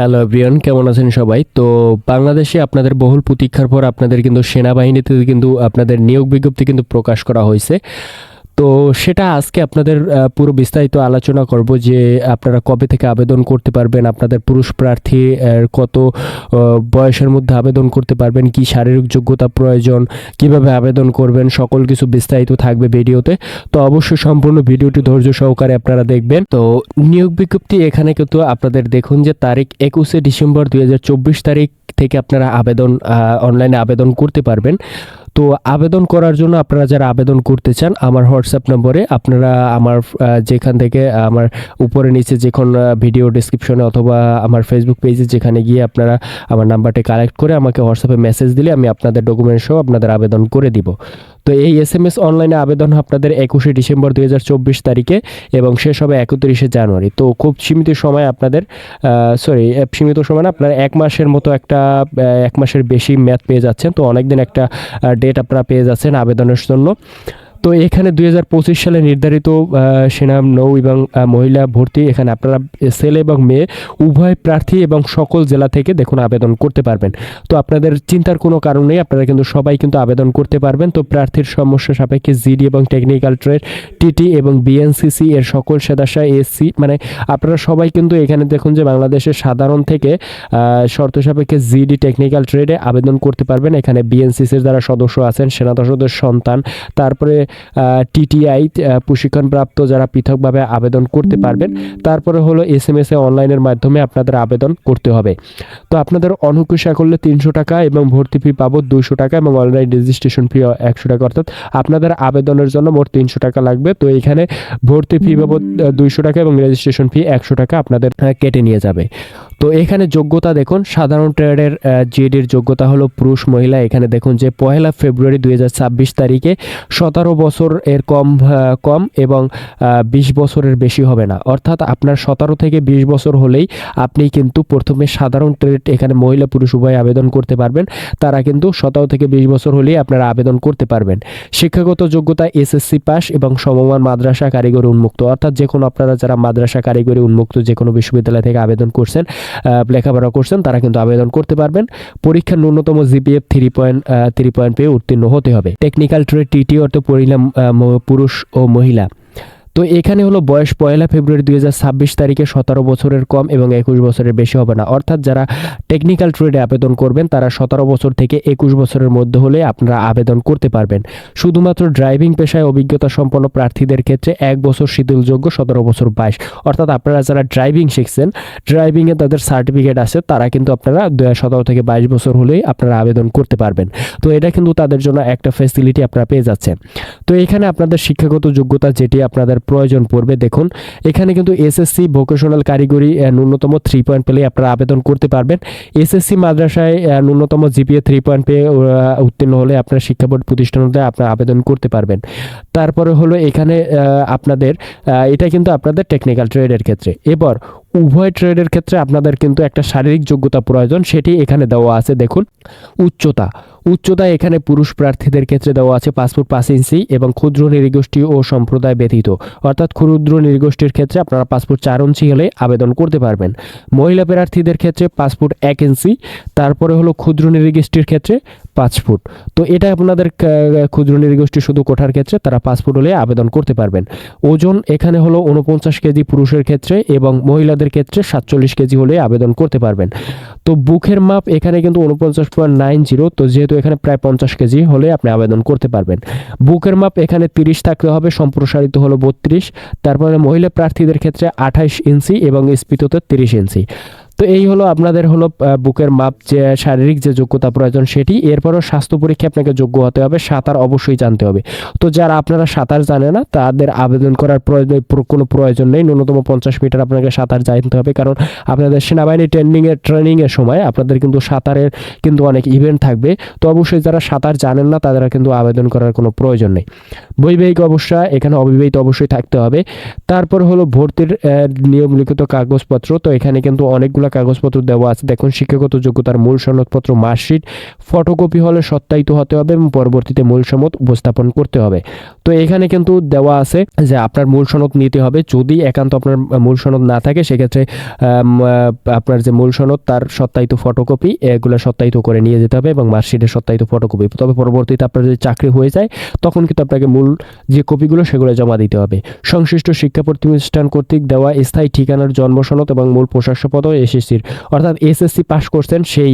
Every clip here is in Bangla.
হ্যালো এভরিয়ান কেমন আছেন সবাই? তো বাংলাদেশে আপনাদের বহুল প্রতীক্ষার পর আপনাদের কিন্তু সেনাবাহিনীতে কিন্তু আপনাদের নিয়োগ বিজ্ঞপ্তি কিন্তু প্রকাশ করা হয়েছে। তো সেটা আজকে আপনাদের পুরো বিস্তারিত আলোচনা করব যে আপনারা কবে থেকে আবেদন করতে পারবেন, আপনাদের পুরুষ প্রার্থী কত বয়সের মধ্যে আবেদন করতে পারবেন, কি শারীরিক যোগ্যতা প্রয়োজন, কীভাবে আবেদন করবেন, সকল কিছু বিস্তারিত থাকবে ভিডিওতে। তো অবশ্যই সম্পূর্ণ ভিডিওটি ধৈর্য সহকারে আপনারা দেখবেন। তো নিয়োগ বিজ্ঞপ্তি এখানে কিন্তু আপনাদের দেখুন যে তারিখ একুশে ডিসেম্বর দু হাজার চব্বিশ তারিখ থেকে আপনারা আবেদন অনলাইনে আবেদন করতে পারবেন। তো আবেদন করার জন্য আপনারা যারা আবেদন করতে চান, আমার হোয়াটসঅ্যাপ নম্বরে আপনারা আমার যেখান থেকে আমার উপরে নিচে যেখান ভিডিও ডিসক্রিপশনে অথবা আমার ফেসবুক পেজে যেখানে গিয়ে আপনারা আমার নাম্বারটি কালেক্ট করে আমাকে হোয়াটসঅ্যাপে মেসেজ দিলে আমি আপনাদের ডকুমেন্ট সহ আপনাদের আবেদন করে দিব। তো এই এস এম এস অনলাইনে আবেদন আপনাদের একুশে ডিসেম্বর দু হাজার চব্বিশ তারিখে এবং শেষ হবে একত্রিশে জানুয়ারি। তো খুব সীমিত সময় আপনাদের সরি সীমিত সময় না, আপনারা এক মাসের মতো একটা এক মাসের বেশি ম্যাথ পেয়ে যাচ্ছেন। তো অনেকদিন একটা ডেট আপনারা পেয়ে যাচ্ছেন আবেদনের জন্য। তো এখানে দুই হাজার পঁচিশ সালে নির্ধারিত সেনা নৌ এবং মহিলা ভর্তি এখানে আপনারা ছেলে এবং মেয়ে উভয় প্রার্থী এবং সকল জেলা থেকে দেখুন আবেদন করতে পারবেন। তো আপনাদের চিন্তার কোনো কারণ নেই, আপনারা কিন্তু সবাই কিন্তু আবেদন করতে পারবেন। তো প্রার্থীর সমস্যা সাপেক্ষে জিডি এবং টেকনিক্যাল ট্রেড, টিটি এবং বিএনসিসি এর সকল সদস্য এসসি মানে আপনারা সবাই কিন্তু এখানে দেখুন যে বাংলাদেশের সাধারণ থেকে শর্ত সাপেক্ষে জিডি টেকনিক্যাল ট্রেডে আবেদন করতে পারবেন। এখানে বিএনসিসির যারা সদস্য আছেন, সেনা সদস্যদের সন্তান, তারপরে টিটিআই প্রশিক্ষণপ্রাপ্ত যারা পৃথকভাবে আবেদন করতে পারবেন, তারপরে হলো এস এম এস এ অনলাইনের মাধ্যমে আপনাদের আবেদন করতে হবে। তো আপনাদের অনুকুশা করলে তিনশো টাকা এবং ভর্তি ফি পাবো দুশো টাকা এবং অনলাইন রেজিস্ট্রেশন ফি একশো টাকা। অর্থাৎ আপনাদের আবেদনের জন্য মোট তিনশো টাকা লাগবে। তো এখানে ভর্তি ফি বাবদ দুইশো টাকা এবং রেজিস্ট্রেশন ফি একশো টাকা আপনাদের কেটে নিয়ে যাবে। তো এখানে যোগ্যতা দেখুন, সাধারণ ট্রেডের জিডির যোগ্যতা হলো পুরুষ মহিলা। এখানে দেখুন যে পহেলা ফেব্রুয়ারি দুই হাজার ছাব্বিশ তারিখে সতেরো বছর এর কম কম এবং বিশ বছরের বেশি হবে না। অর্থাৎ আপনার সতেরো থেকে বিশ বছর হলেই আপনি কিন্তু প্রথমে সাধারণ ট্রেড এখানে মহিলা পুরুষ উভয় আবেদন করতে পারবেন। তারা কিন্তু সতেরো থেকে বিশ বছর হলেই আপনারা আবেদন করতে পারবেন। শিক্ষাগত যোগ্যতা এসএসসি পাস এবং সমমান মাদ্রাসা কারিগরি উন্মুক্ত। অর্থাৎ যে কোনো আপনারা যারা মাদ্রাসা কারিগরি উন্মুক্ত যে কোনো বিশ্ববিদ্যালয় থেকে আবেদন করছেন লেখাপড়া করছেন তারা কিন্তু আবেদন করতে পারবেন। পরীক্ষার ন্যূনতম GPA three point three point পেয়ে উত্তীর্ণ হতে হবে। টেকনিক্যাল ট্রেড টিটি অর্থ পড়িলাম আহ, ম- পুরুষ ও মহিলা। তো এখানে হলো বয়স পয়লা ফেব্রুয়ারি দুই হাজার ছাব্বিশ তারিখে সতেরো বছরের কম এবং একুশ বছরের বেশি হবে না। অর্থাৎ যারা টেকনিক্যাল ট্রেডে আবেদন করবেন, তারা সতেরো বছর থেকে একুশ বছরের মধ্যে হলে আপনারা আবেদন করতে পারবেন। শুধুমাত্র ড্রাইভিং পেশায় অভিজ্ঞতা সম্পন্ন প্রার্থীদের ক্ষেত্রে এক বছর শিথিলযোগ্য সতেরো বছর বাইশ অর্থাৎ আপনারা যারা ড্রাইভিং শিখছেন ড্রাইভিংয়ে তাদের সার্টিফিকেট আছে, তারা কিন্তু আপনারা দু সতেরো থেকে বাইশ বছর হলেই আপনারা আবেদন করতে পারবেন। তো এটা কিন্তু তাদের জন্য একটা ফেসিলিটি আপনারা পেয়ে যাচ্ছেন। তো এখানে আপনাদের শিক্ষাগত যোগ্যতা যেটি আপনাদের প্রয়োজন পড়বে। দেখুন, এখানে কিন্তু এসএসসি ভোকেশনাল কারিগরি ন্যূনতম থ্রি পয়েন্ট পেলে আপনারা আবেদন করতে পারবেন। এসএসসি মাদ্রাসায় ন্যূনতম জিপিএ থ্রি পয়েন্ট পেয়ে উত্তীর্ণ হলে আপনার শিক্ষা বোর্ড প্রতিষ্ঠান হলে আপনারা আবেদন করতে পারবেন। তারপরে হলো এখানে আপনাদের এটা কিন্তু আপনাদের টেকনিক্যাল ট্রেডের ক্ষেত্রে। এবার উভয় ট্রেডের ক্ষেত্রে আপনাদের কিন্তু একটা শারীরিক যোগ্যতা প্রয়োজন, সেটি এখানে দেওয়া আছে, দেখুন। উচ্চতা। উচ্চতা এখানে পুরুষ প্রার্থীদের ক্ষেত্রে দেওয়া আছে, পাসপোর্ট পাঁচ ইঞ্চি এবং ক্ষুদ্র নৃগোষ্ঠী ও সম্প্রদায় ব্যতীত। অর্থাৎ ক্ষুদ্র নৃগোষ্ঠীর ক্ষেত্রে আপনারা পাসপোর্ট চার ইঞ্চি হলে আবেদন করতে পারবেন। মহিলা প্রার্থীদের ক্ষেত্রে পাসপোর্ট এক ইঞ্চি, তারপরে হলো ক্ষুদ্র নৃগোষ্ঠীর ক্ষেত্রে পাঁচ ফুট। তো এটা আপনাদের ক্ষুদ্র নৃগোষ্ঠী শুধু কোঠার ক্ষেত্রে, তারা পাসপোর্ট হলে আবেদন করতে পারবেন। ওজন এখানে হলো উনপঞ্চাশ কেজি পুরুষের ক্ষেত্রে এবং মহিলাদের ক্ষেত্রে সাতচল্লিশ কেজি হলে আবেদন করতে পারবেন। তো বুকের মাপ এখানে কিন্তু উনপঞ্চাশ পয়েন্ট নাইন জিরো, তো যেহেতু এখানে প্রায় পঞ্চাশ কেজি হলে আপনি আবেদন করতে পারবেন। বুকের মাপ এখানে তিরিশ থাকতে হবে, সম্প্রসারিত হলো বত্রিশ, তারপরে মহিলা প্রার্থীদের ক্ষেত্রে আঠাইশ ইঞ্চি এবং স্পিততে তিরিশ ইঞ্চি। তো এই হলো আপনাদের হলো বুকের মাপ যে শারীরিক যে যোগ্যতা প্রয়োজন সেটি। এরপরও স্বাস্থ্য পরীক্ষা আপনাকে যোগ্য হতে হবে সাঁতার অবশ্যই জানতে হবে। তো যারা আপনারা সাঁতার জানে না তাদের আবেদন করার প্রয়োজন কোনো প্রয়োজন নেই। ন্যূনতম পঞ্চাশ মিটার আপনাকে সাঁতার জানতে হবে কারণ আপনাদের সেনাবাহিনী ট্রেনিংয়ের ট্রেনিংয়ের সময় আপনাদের কিন্তু সাঁতারের কিন্তু অনেক ইভেন্ট থাকবে। তো অবশ্যই যারা সাঁতার জানেন না তাদের কিন্তু আবেদন করার কোনো প্রয়োজন নেই। বৈবাহিক অবস্থা এখানে অবিবাহিত অবশ্যই থাকতে হবে। তারপর হলো ভর্তির আহ, নিয়মলিখিত কাগজপত্র তো এখানে কিন্তু অনেকগুলো কাগজপত্র দেওয়া আছে। দেখুন, শিক্ষাগত যোগ্যতার মূল সনদপত্র, মার্কশিট, ফটোকপি হলে সত্যায়িত হতে হবে এবং পরবর্তীতে মূল সনদ উপস্থাপন করতে হবে। তো এখানে কিন্তু দেওয়া আছে যে আপনার মূল সনদ নিতে হবে। যদি একান্ত আপনার মূল সনদ না থাকে, সেক্ষেত্রে আপনার যে মূল সনদ, তার সত্যায়িত ফটোকপি এগুলো সত্যায়িত করে নিয়ে যেতে হবে এবং মার্কশিটের সত্যায়িত ফটোকপি। তবে পরবর্তীতে আপনার যদি চাকরি হয়ে যায়, তখন কিন্তু আপনাকে মূল যে কপিগুলো, সেগুলো জমা দিতে হবে। সংশ্লিষ্ট শিক্ষা প্রতিষ্ঠান কর্তৃক দেওয়া স্থায়ী ঠিকানার জন্ম সনদ এবং মূল প্রশাসকপদ এসএসসির। অর্থাৎ এসএসসি পাস করছেন, সেই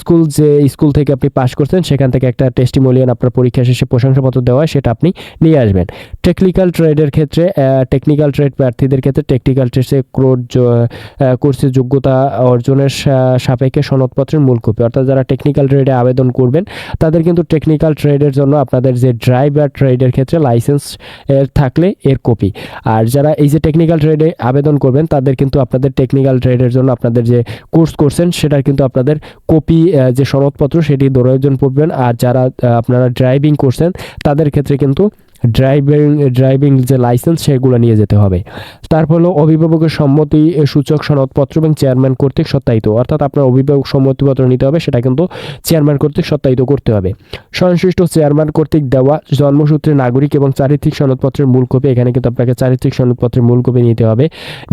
স্কুল যে, স্কুল থেকে আপনি পাস করছেন, সেখান থেকে একটা টেস্টিমোলিয়ান আপনার পরীক্ষা শেষে প্রশংসাপত্র দেওয়া সেটা আপনি নিয়ে আসবেন। টেকনিক্যাল ট্রেডের ক্ষেত্রে টেকনিক্যাল ট্রেড প্রার্থীদের ক্ষেত্রে টেকনিক্যাল ট্রেডে ক্রোড কোর্সের যোগ্যতা অর্জনের সাপেক্ষে সনদপত্রের মূল কপি। অর্থাৎ যারা টেকনিক্যাল ট্রেডে আবেদন করবেন, তাদের কিন্তু টেকনিক্যাল ট্রেডের জন্য আপনাদের যে ড্রাইভার ট্রেডের ক্ষেত্রে লাইসেন্স এর থাকলে এর কপি। আর যারা এই যে টেকনিক্যাল ট্রেডে আবেদন করবেন, তাদের কিন্তু আপনাদের টেকনিক্যাল ট্রেডের জন্য আপনাদের যে কোর্স করছেন, সেটার কিন্তু আপনাদের কপি যে সনদপত্র, সেটি দোরজন পড়বেন। আর যারা আপনারা ড্রাইভিং করছেন, তাদের ক্ষেত্রে কিন্তু exemplo, ড্রাইভিং ড্রাইভিং যে লাইসেন্স সেগুলো নিয়ে যেতে হবে। তারপর হলো অভিভাবকের সম্মতি সূচক, সনদপত্র এবং চেয়ারম্যান কর্তৃক সত্যায়িত। অর্থাৎ আপনার অভিভাবক সম্মতিপত্র নিতে হবে, সেটা কিন্তু চেয়ারম্যান কর্তৃক সত্যায়িত করতে হবে। সংশ্লিষ্ট চেয়ারম্যান কর্তৃক দেওয়া জন্মসূত্রে নাগরিক এবং চারিত্রিক সনদপত্রের মূল কপি, এখানে কিন্তু আপনাকে চারিত্রিক সনদপত্রের মূল কপি নিতে হবে।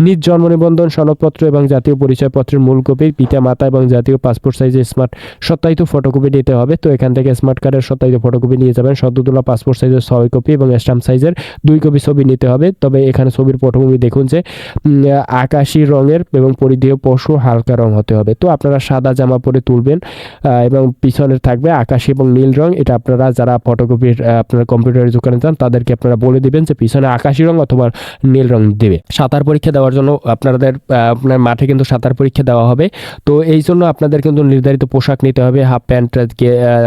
নিজ জন্ম নিবন্ধন, সনদপত্র এবং জাতীয় পরিচয়পত্রের মূল কপি, পিতা, মাতা এবং জাতীয় পাসপোর্ট সাইজের স্মার্ট সত্যায়িত ফটোকপি নিতে হবে। তো এখান থেকে স্মার্ট কার্ডের সত্যায়িত ফটোকপি নিয়ে যাবেন। সদ্য তোলা পাসপোর্ট সাইজের ছয় কপি এবং স্ট্যাম্প সাইজের দুই কপি ছবি নিতে হবে। তবে এখানে ছবির পটভূমি দেখুন যে আকাশি রঙের এবং পরিধেয় পশু হালকা রং হতে হবে। তো আপনারা সাদা জামা পরে তুলবেন এবং পিছনে থাকবে আকাশি এবং নীল রং। এটা আপনারা যারা ফটোকপির আপনার কম্পিউটারের দোকানে যান, তাদেরকে আপনারা বলে দিবেন যে, পিছনে আকাশি রং অথবা নীল রং দেবে। সাঁতার পরীক্ষা দেওয়ার জন্য আপনাদের আপনার মাঠে কিন্তু সাঁতার পরীক্ষা দেওয়া হবে। তো এই জন্য আপনাদের কিন্তু নির্ধারিত পোশাক নিতে হবে। হাফ প্যান্ট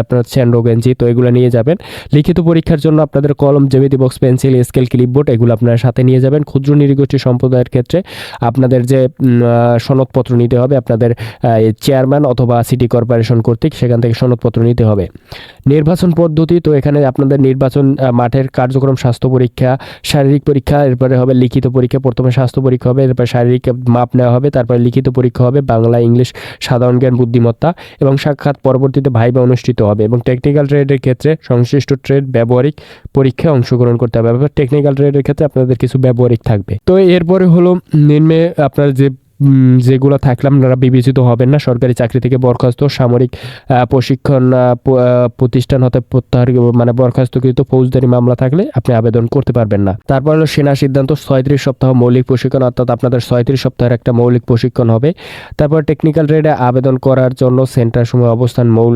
আপনার স্যান্ডো, গেঞ্জি, তো এগুলো নিয়ে যাবেন। লিখিত পরীক্ষার জন্য আপনাদের কলম জ্যামিতি বক্স পেন্সিল স্কেল ক্লিপবোর্ড এগুলো আপনারা সাথে নিয়ে যাবেন। ক্ষুদ্র নিরীগোষ্ঠী সম্প্রদায়ের ক্ষেত্রে আপনাদের যে সনদপত্র নিতে হবে, আপনাদের চেয়ারম্যান অথবা সিটি কর্পোরেশন কর্তৃক সেখান থেকে সনদপত্র নিতে হবে। নির্বাচন পদ্ধতি, তো এখানে আপনাদের নির্বাচন মাঠের কার্যক্রম, স্বাস্থ্য পরীক্ষা, শারীরিক পরীক্ষা, এরপরে হবে লিখিত পরীক্ষা, প্রথমে স্বাস্থ্য পরীক্ষা হবে, এরপরে শারীরিক মাপ নেওয়া হবে, তারপরে লিখিত পরীক্ষা হবে, বাংলা, ইংলিশ, সাধারণ জ্ঞান, বুদ্ধিমত্তা এবং সাক্ষাৎ পরবর্তীতে ভাইবা অনুষ্ঠিত হবে এবং টেকনিক্যাল ট্রেডের ক্ষেত্রে সংশ্লিষ্ট ট্রেড ব্যবহারিক পরীক্ষায় অংশগ্রহণ করতে হবে। এবার টেকনিক্যাল ট্রেডের ক্ষেত্রে আপনাদের কিছু ব্যবহারিক থাকবে। তো এরপরে হলো নিম্নে আপনার যে যেগুলো থাকলে আপনারা বিবেচিত হবেন না, সরকারি চাকরি থেকে বরখাস্ত, সামরিক প্রশিক্ষণ প্রতিষ্ঠান হতে প্রত্যাহার মানে বরখাস্তকৃত ফৌজদারি মামলা থাকলে আপনি আবেদন করতে পারবেন না। তারপর হলো সেনা সিদ্ধান্ত, ছয়ত্রিশ সপ্তাহ মৌলিক প্রশিক্ষণ, অর্থাৎ আপনাদের ছয়ত্রিশ সপ্তাহের একটা মৌলিক প্রশিক্ষণ হবে। তারপর টেকনিক্যাল ট্রেডে আবেদন করার জন্য সেন্টার সময় অবস্থান, মৌল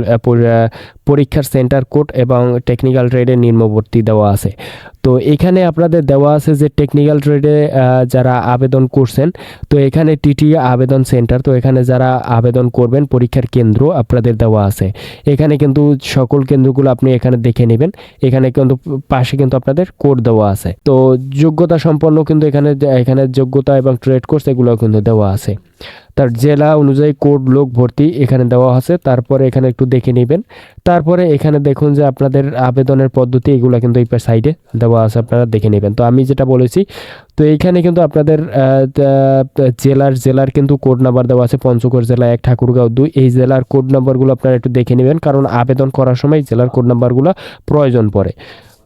পরীক্ষার সেন্টার কোড এবং টেকনিক্যাল ট্রেডে নিম্নবর্তী দেওয়া আছে। তো এখানে আপনাদের দেওয়া আছে যে টেকনিক্যাল ট্রেডে যারা আবেদন করছেন, তো এখানে টিটি আবেদন সেন্টার তো এখানে যারা আবেদন করবেন, পরীক্ষার কেন্দ্র আপনাদের দেওয়া আছে। এখানে কিন্তু সকল কেন্দ্রগুলো আপনি এখানে দেখে নেবেন। এখানে কিন্তু পাশে কিন্তু আপনাদের কোড দেওয়া আছে। তো যোগ্যতা সম্পন্ন কিন্তু এখানে এখানে যোগ্যতা এবং ট্রেড কোর্স এগুলো কিন্তু দেওয়া আছে। তার জেলা অনুযায়ী কোড লোক ভর্তি এখানে দেওয়া আছে। তারপরে এখানে একটু দেখে নেবেন। তারপরে এখানে দেখুন যে আপনাদের আবেদনের পদ্ধতি, এগুলো কিন্তু এই সাইডে দেওয়া আছে, আপনারা দেখে নেবেন। তো আমি যেটা বলেছি, তো এইখানে কিন্তু আপনাদের জেলার জেলার কিন্তু কোড নাম্বার দেওয়া আছে, পঞ্চগড় জেলা এক, ঠাকুরগাঁও দুই। এই জেলার কোড নাম্বারগুলো আপনারা একটু দেখে নেবেন, কারণ আবেদন করার সময় জেলার কোড নাম্বারগুলো প্রয়োজন পড়ে।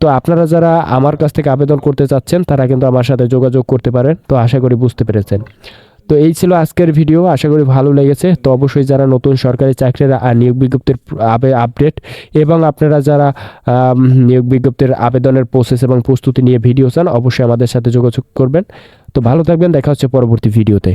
তো আপনারা যারা আমার কাছ থেকে আবেদন করতে চাচ্ছেন, তারা কিন্তু আমার সাথে যোগাযোগ করতে পারেন। তো আশা করি বুঝতে পেরেছেন। তো এই ছিল আজকের ভিডিও আশা করি ভালো লেগেছে। তো অবশ্যই যারা নতুন সরকারি চাকরির নিয়োগ বিজ্ঞপ্তির আপডেট এবং আপনারা যারা নিয়োগ বিজ্ঞপ্তির আবেদনের প্রসেস এবং প্রস্তুতি নিয়ে ভিডিও চান, অবশ্যই আমাদের সাথে যোগাযোগ করবেন। তো ভালো থাকবেন, দেখা হচ্ছে পরবর্তী ভিডিওতে